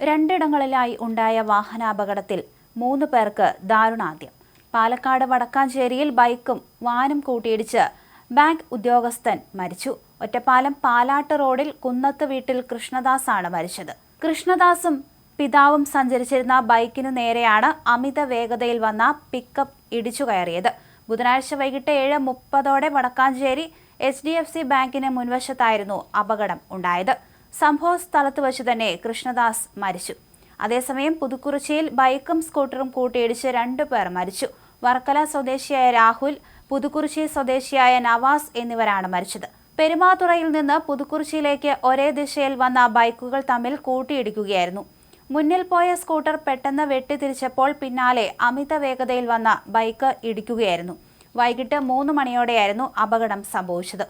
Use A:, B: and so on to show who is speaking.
A: രണ്ടിടങ്ങളിലായി ഉണ്ടായ വാഹനാപകടത്തിൽ മൂന്ന് പേർക്ക് ദാരുണാന്ത്യം. പാലക്കാട് വടക്കാഞ്ചേരിയിൽ ബൈക്കും വാനും കൂട്ടിയിടിച്ച് ബാങ്ക് ഉദ്യോഗസ്ഥൻ മരിച്ചു. ഒറ്റപ്പാലം പാലാട്ട് റോഡിൽ കുന്നത്ത് വീട്ടിൽ കൃഷ്ണദാസാണ് മരിച്ചത്. കൃഷ്ണദാസും പിതാവും സഞ്ചരിച്ചിരുന്ന ബൈക്കിനു നേരെയാണ് അമിത വേഗതയിൽ വന്ന പിക്കപ്പ് ഇടിച്ചു കയറിയത്. ബുധനാഴ്ച വൈകിട്ട് ഏഴ് മുപ്പതോടെ Vadakkanchery H D F C ബാങ്കിന് മുൻവശത്തായിരുന്നു അപകടം ഉണ്ടായത്. സംഭവ സ്ഥലത്ത് വച്ച് തന്നെ കൃഷ്ണദാസ് മരിച്ചു. അതേസമയം പുതുക്കുറിച്ചിയിൽ ബൈക്കും സ്കൂട്ടറും കൂട്ടിയിടിച്ച് രണ്ടു പേർ മരിച്ചു. വർക്കല സ്വദേശിയായ രാഹുൽ പുതുക്കുറിച്ചി സ്വദേശിയായ നവാസ് എന്നിവരാണ് മരിച്ചത്. പെരുമാതുറയിൽ നിന്ന് പുതുക്കുറിച്ചിയിലേക്ക് ഒരേ ദിശയിൽ വന്ന ബൈക്കുകൾ തമ്മിൽ കൂട്ടിയിടിക്കുകയായിരുന്നു. മുന്നിൽ പോയ സ്കൂട്ടർ പെട്ടെന്ന് വെട്ടിത്തിരിച്ചപ്പോൾ പിന്നാലെ അമിത വേഗതയിൽ വന്ന ബൈക്ക് ഇടിക്കുകയായിരുന്നു. വൈകിട്ട് മൂന്ന് മണിയോടെയായിരുന്നു അപകടം സംഭവിച്ചത്.